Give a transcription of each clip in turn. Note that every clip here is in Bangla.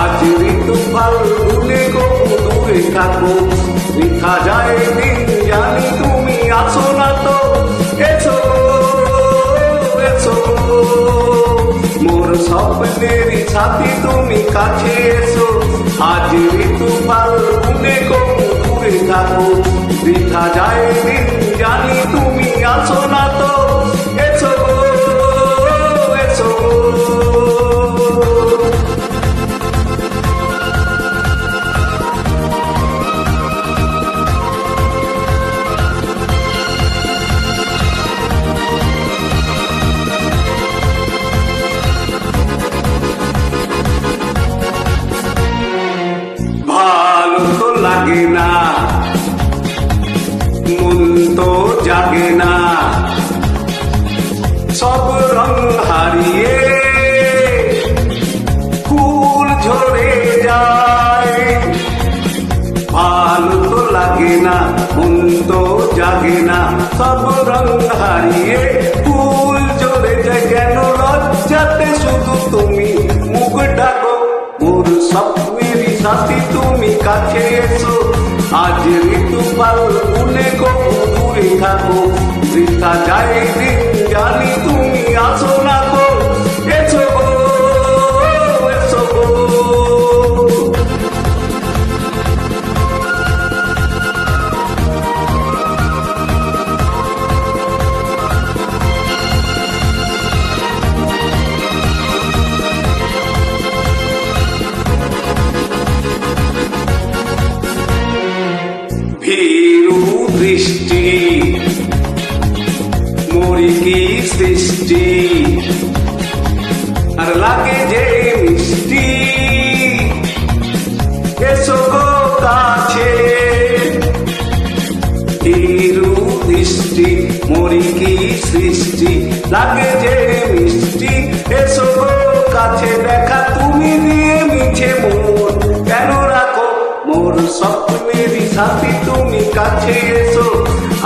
আজ ঋতু ফাল ভুলে গো দূরে থাকো। বৃথা যায় দিন, জানি তুমি আসো না তো। এসো এসো মোর স্বপ্নেরই সাথী তুমি কাছে এসো। আজ ঋতু ফাল ভুলে গো দূরে থাকো। বৃথা যায় দিন, জানি তুমি আসো না তো। এসো এসো তো লাগে না। মন তো জাগে না। সব রং হারিয়ে ফুল ঝরে যায়। ভালো তো লাগে না, মন তো জাগে না। সব রং হারিয়ে ফুল ঝরে যায়। কেন লজ্জাতে শুধু তুমি মুখ ডাকো? মোর সাথী তুমি কাছে এসো। আজ ঋতু পাল উনে গো দূরে থাকো। বৃথা যায় দিন, জানি তুমি মরিকি সৃষ্টি আর লাগে যে মিষ্টি, এসো দৃষ্টি মরিকি সৃষ্টি, লাগে যে মিষ্টি, এসো কাছে। দেখা তুমি দিয়ে মিছে মোর কেন রাখো মোর স্বপ্নেরই সাথী তুমি কাছে এসো।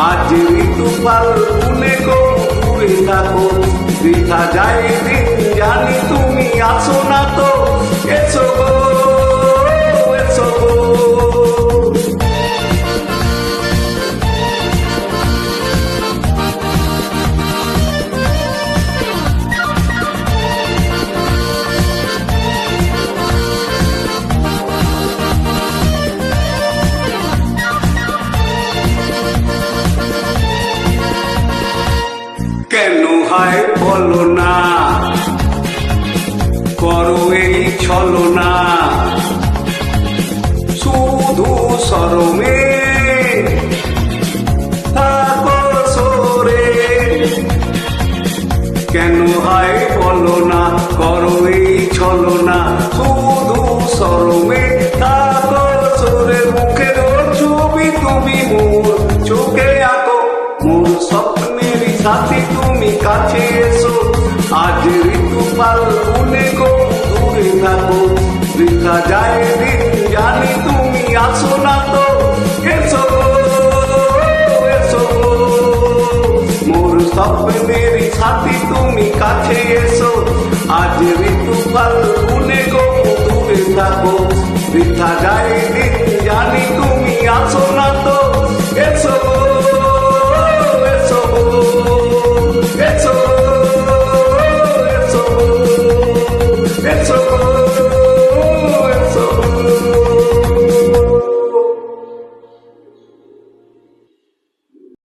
আজ ঋতু পাল থাকো বৃথা যায় দিন জানি তুমি আছো না তো এসো গো। হয় বলো না। করো এই ছলো না শুধু সরমে কেন হয় বলো না, করো এই ছলো না শুধু সরমে থাকো বৃথা যায় দিন, জানি তুমি আসো না তো? এসো এসো মোর স্বপ্নের সাথী তুমি কাছে এসো। আজ ঋতু ফাল্গুনে গো দূরে থাকো। বৃথা যায় দিন, জানি তুমি আসো না তো? এসো এসো এসো এসো That's all.